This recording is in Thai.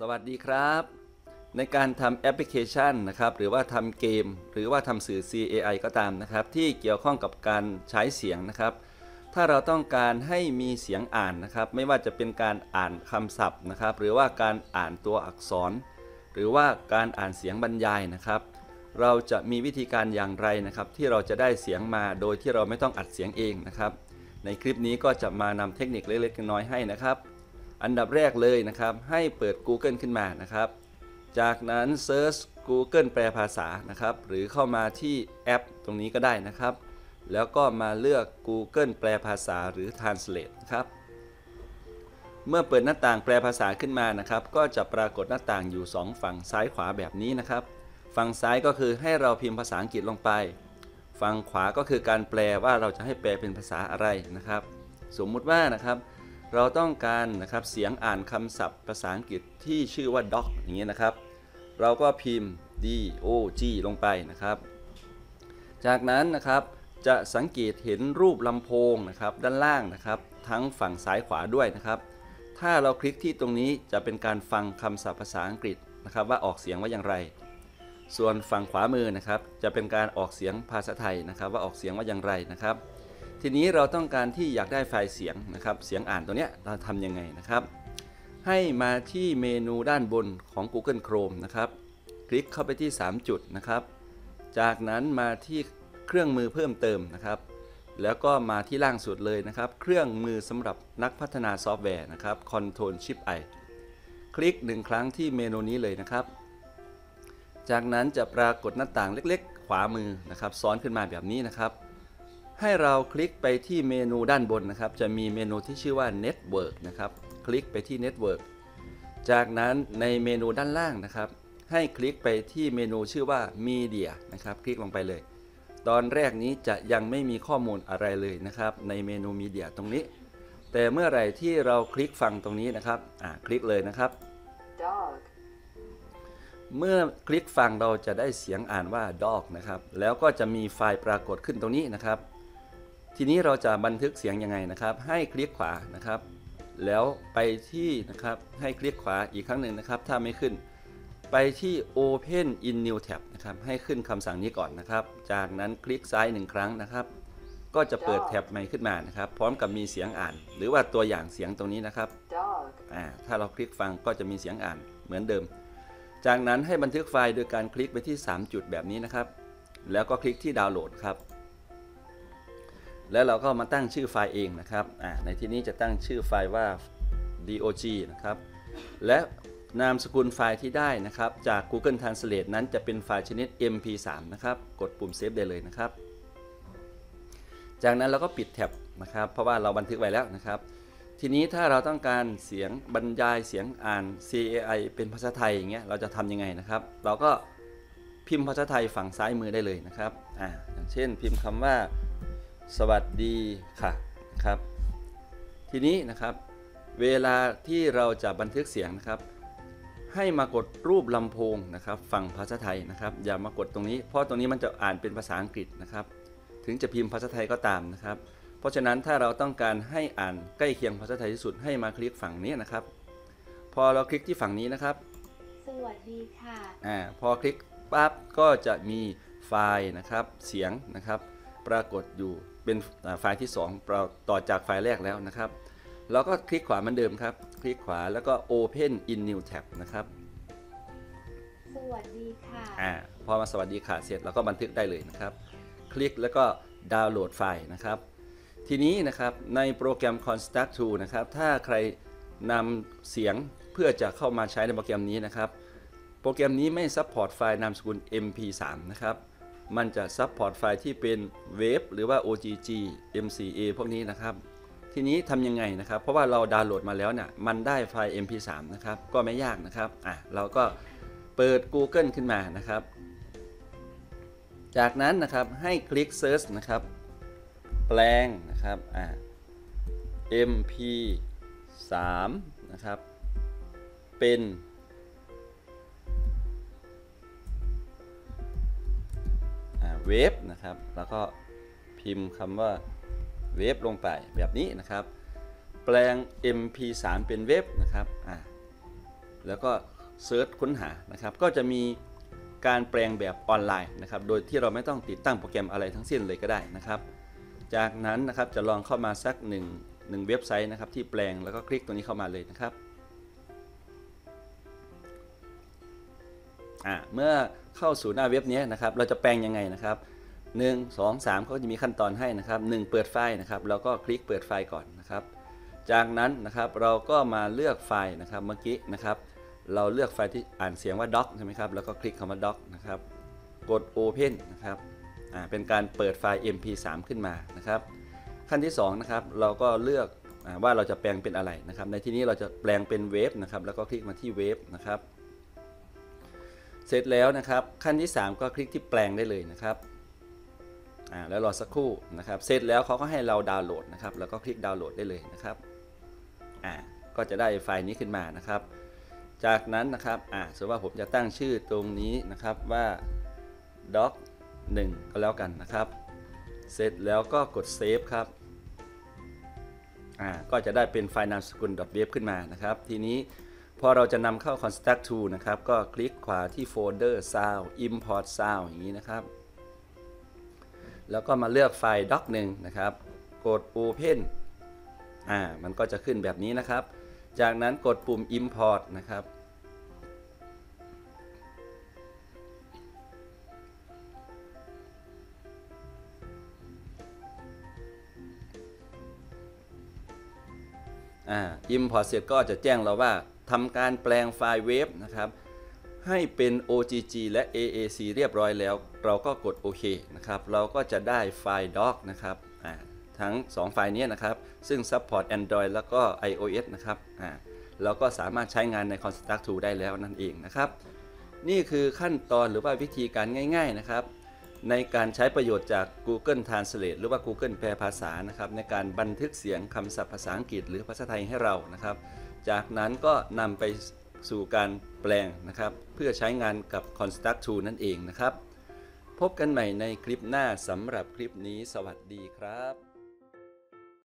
สวัสดีครับ ในการทำแอปพลิเคชันนะครับหรือว่าทำเกม หรือว่าทำสื่อ CAI ก็ตามนะครับที่เกี่ยวข้องกับการใช้เสียงนะครับ ถ้าเราต้องการให้มีเสียงอ่านนะครับ ไม่ว่าจะเป็นการอ่านคำศัพท์นะครับ หรือว่าการอ่านตัวอักษร หรือว่าการอ่านเสียงบรรยายนะครับ เราจะมีวิธีการอย่างไรนะครับ ที่เราจะได้เสียงมาโดยที่เราไม่ต้องอัดเสียงเองนะครับ ในคลิปนี้ก็จะมานำเทคนิคเล็กๆน้อยๆให้นะครับ อันดับแรกเลยนะครับ ให้เปิด Google ขึ้นมานะครับ จากนั้น Search Google แปลภาษานะครับ หรือเข้ามาที่แอปตรงนี้ก็ได้นะครับ แล้วก็มาเลือก Google แปลภาษาหรือ Translate นะครับเมื่อเปิดหน้าต่างแปลภาษาขึ้นมานะครับ ก็จะปรากฏหน้าต่างอยู่ 2 ฝั่งซ้ายขวาแบบนี้นะครับ ฝั่งซ้ายก็คือให้เราพิมพ์ภาษาอังกฤษลงไป ฝั่งขวาก็คือการแปลว่าเราจะให้แปลเป็นภาษาอะไรนะครับ สมมุติว่านะครับ เราต้องการนะครับเสียงอ่านคำศัพท์ภาษาอังกฤษที่ชื่อว่า dog อย่างนี้ยนะครับ เราก็พิมพ์ d o g ลงไปนะครับ จากนั้นนะครับจะสังเกตเห็นรูปลำโพงนะครับด้านล่างนะครับ ทั้งฝั่งซ้ายขวาด้วยนะครับ ถ้าเราคลิกที่ตรงนี้จะเป็นการฟังคำศัพท์ภาษาอังกฤษนะครับ ว่าออกเสียงว่าอย่างไร ส่วนฝั่งขวามือนะครับ จะเป็นการออกเสียงภาษาไทยนะครับ ว่าออกเสียงว่าอย่างไรนะครับ ทีนี้เราต้องการที่อยากได้ไฟล์เสียงนะครับ เสียงอ่านตัวเนี้ยเราทำยังไงนะครับ ให้มาที่เมนูด้านบนของ Google Chrome นะครับ คลิกเข้าไปที่ 3 จุดนะครับ จากนั้นมาที่เครื่องมือเพิ่มเติมนะครับ แล้วก็มาที่ล่างสุดเลยนะครับ เครื่องมือสำหรับนักพัฒนาซอฟต์แวร์นะครับ Control Shift I คลิกหนึ่งครั้งที่เมนูนี้เลยนะครับ จากนั้นจะปรากฏหน้าต่างเล็กๆ ขวามือนะครับ ซ้อนขึ้นมาแบบนี้นะครับ ให้เราคลิกไปที่เมนูด้านบนนะครับ จะมีเมนูที่ชื่อว่า Network นะครับ คลิกไปที่ Network จากนั้นในเมนูด้านล่างนะครับ ให้คลิกไปที่เมนูชื่อว่า Media นะครับ คลิกลงไปเลย ตอนแรกนี้จะยังไม่มีข้อมูลอะไรเลยนะครับ ในเมนู Media ตรงนี้ แต่เมื่อไหร่ที่เราคลิกฟังตรงนี้นะครับ อ่าคลิกเลยนะครับ dog, เมื่อคลิกฟังเราจะได้เสียงอ่านว่า dog นะครับ แล้วก็จะมีไฟล์ปรากฏขึ้นตรงนี้นะครับ ทีนี้เราจะบันทึกเสียงยังไงนะครับ ให้คลิกขวานะครับ แล้วไปที่นะครับให้คลิกขวาอีกครั้งหนึ่งนะครับ ถ้าไม่ขึ้น ไปที่ Open in New Tab นะครับให้ขึ้นคำสั่งนี้ก่อนนะครับ จากนั้นคลิกซ้ายหนึ่งครั้งนะครับ ก็จะเปิดแท็บใหม่ขึ้นมานะครับ พร้อมกับมีเสียงอ่าน หรือว่าตัวอย่างเสียงตรงนี้นะครับ dog, อ่าถ้าเราคลิกฟังก็จะมีเสียงอ่านเหมือนเดิม จากนั้นให้บันทึกไฟล์โดยการคลิกไปที่ 3 จุดแบบนี้นะครับ แล้วก็คลิกที่ดาวน์โหลดครับ แล้วเราก็มาตั้งชื่อไฟล์เองนะครับในที่นี้จะตั้งชื่อไฟล์ว่า dog นะครับและนามสกุลไฟล์ที่ได้นะครับ จาก Google Translate นั้นจะเป็นไฟล์ชนิด mp3 นะครับกดปุ่มเซฟได้เลยนะครับ จากนั้นเราก็ปิดแท็บนะครับ เพราะว่าเราบันทึกไว้แล้วนะครับ ทีนี้ถ้าเราต้องการเสียงบรรยายเสียงอ่าน CAI เป็นภาษาไทยอย่างเงี้ยเราจะทำยังไงนะครับ เราก็พิมพ์ภาษาไทยฝั่งซ้ายมือได้เลยนะครับอ่าอย่างเช่น พิมพ์คำว่า สวัสดีค่ะนะครับ ทีนี้นะครับเวลาที่เราจะบันทึกเสียงนะครับ ให้มากดรูปลำโพงนะครับ ฝั่งภาษาไทยนะครับ อย่ามากดตรงนี้ เพราะตรงนี้มันจะอ่านเป็นภาษาอังกฤษนะครับ ถึงจะพิมพ์ภาษาไทยก็ตามนะครับ เพราะฉะนั้นถ้าเราต้องการให้อ่านใกล้เคียงภาษาไทยที่สุดให้มาคลิกฝั่งนี้นะครับ พอเราคลิกที่ฝั่งนี้นะครับ สวัสดีค่ะอ่าพอคลิกปั๊บก็จะมีไฟล์นะครับ เสียงนะครับ ปรากฏอยู่ เป็นอ่าไฟล์ที่2เราต่อจากไฟล์แรกแล้วนะครับเราก็คลิกขวาเหมือนเดิมครับ คลิกขวาแล้วก็ Open in New Tab นะครับ สวัสดีค่ะอ่าพอมาสวัสดีค่ะเสร็จเราก็บันทึกได้เลยนะครับ คลิกแล้วก็ดาวน์โหลดไฟล์นะครับ ทีนี้นะครับในโปรแกรม Construct 2นะครับ ถ้าใครนำเสียงเพื่อจะเข้ามาใช้ในโปรแกรมนี้นะครับ โปรแกรมนี้ไม่ซัพพอร์ตไฟล์นามสกุล mp3 นะครับ มันจะซัพพอร์ตไฟล์ที่เป็นเวฟหรือว่า ogg mca พวกนี้นะครับ ทีนี้ทำยังไงนะครับ เพราะว่าเราดาวน์โหลดมาแล้วเนี่ยมันได้ไฟล์ mp3 นะครับ ก็ไม่ยากนะครับอะเราก็เปิด Google ขึ้นมานะครับ จากนั้นนะครับให้คลิก Search นะครับ แปลงนะครับอ่า mp3 นะครับ เป็น เวฟนะครับ แล้วก็พิมพ์คำว่าเวฟลงไปแบบนี้นะครับ แปลง mp3 เป็นเวฟนะครับอ่าแล้วก็เซิร์ชค้นหานะครับ ก็จะมีการแปลงแบบออนไลน์นะครับ โดยที่เราไม่ต้องติดตั้งโปรแกรมอะไรทั้งสิ้นเลยก็ได้นะครับ จากนั้นนะครับจะลองเข้ามาสักหนึ่งหนึ่งเว็บไซต์นะครับที่แปลงแล้วก็คลิกตัวนี้เข้ามาเลยนะครับ อ่าเมื่อเข้าสู่หน้าเว็บนี้นะครับเราจะแปลงยังไงนะครับ1 2 3เขาจะมีขั้นตอนให้นะครับ1เปิดไฟล์นะครับเราก็คลิกเปิดไฟล์ก่อนนะครับ จากนั้นนะครับเราก็มาเลือกไฟล์นะครับเมื่อกี้นะครับเราเลือกไฟล์ที่อ่านเสียงว่า doc ใช่ไหมครับแล้วก็คลิกคำว่า doc นะครับกด open นะครับอ่าเป็นการเปิดไฟล์ mp3 ขึ้นมานะครับ ขั้นที่2นะครับเราก็เลือกว่าเราจะแปลงเป็นอะไรนะครับ ในที่นี้เราจะแปลงเป็นเวฟนะครับแล้วก็คลิกมาที่เวฟนะครับ เสร็จแล้วนะครับ ขั้นที่ 3 ก็คลิกที่แปลงได้เลยนะครับอ่าแล้วรอสักครู่นะครับ เสร็จแล้วเขาก็ให้เราดาวน์โหลดนะครับ แล้วก็คลิกดาวน์โหลดได้เลยนะครับอ่าก็จะได้ไฟล์นี้ขึ้นมานะครับ จากนั้นนะครับอ่าสมมติว่าผมจะตั้งชื่อตรงนี้นะครับว่า doc 1 ก็แล้วกันนะครับ เสร็จแล้วก็กดเซฟครับอ่าก็จะได้เป็นไฟล์นามสกุล .web ขึ้นมานะครับ ทีนี้ พอเราจะนำเข้า construct to นะครับ ก็คลิกขวาที่โฟลเดอร์ sound import sound อย่างนี้นะครับ แล้วก็มาเลือกไฟล์ doc 1นะครับ กด open อ่า มันก็จะขึ้นแบบนี้นะครับ จากนั้นกดปุ่ม import นะครับ อ่า import เสร็จก็จะแจ้งเราว่า ทำการแปลงไฟล์เวฟนะครับ ให้เป็น OGG และ AAC เรียบร้อยแล้ว เราก็กดโอเคนะครับ เราก็จะได้ไฟล์ doc นะครับทั้ง 2 ไฟล์นี้นะครับ ซึ่ง support Android แล้วก็ iOS นะครับเราก็สามารถใช้งานใน Construct 2 ได้แล้วนั่นเองนะครับ นี่คือขั้นตอนหรือว่าวิธีการง่าย ๆนะครับ ในการใช้ประโยชน์จาก Google Translate หรือว่า Google แปลภาษานะครับ ในการบันทึกเสียงคำศัพท์ภาษาอังกฤษ หรือภาษาไทยให้เรานะครับ จากนั้นก็นำไปสู่การแปลงนะครับ เพื่อใช้งานกับ Construct 2นั่นเองนะครับ พบกันใหม่ในคลิปหน้าสำหรับคลิปนี้ สวัสดีครับ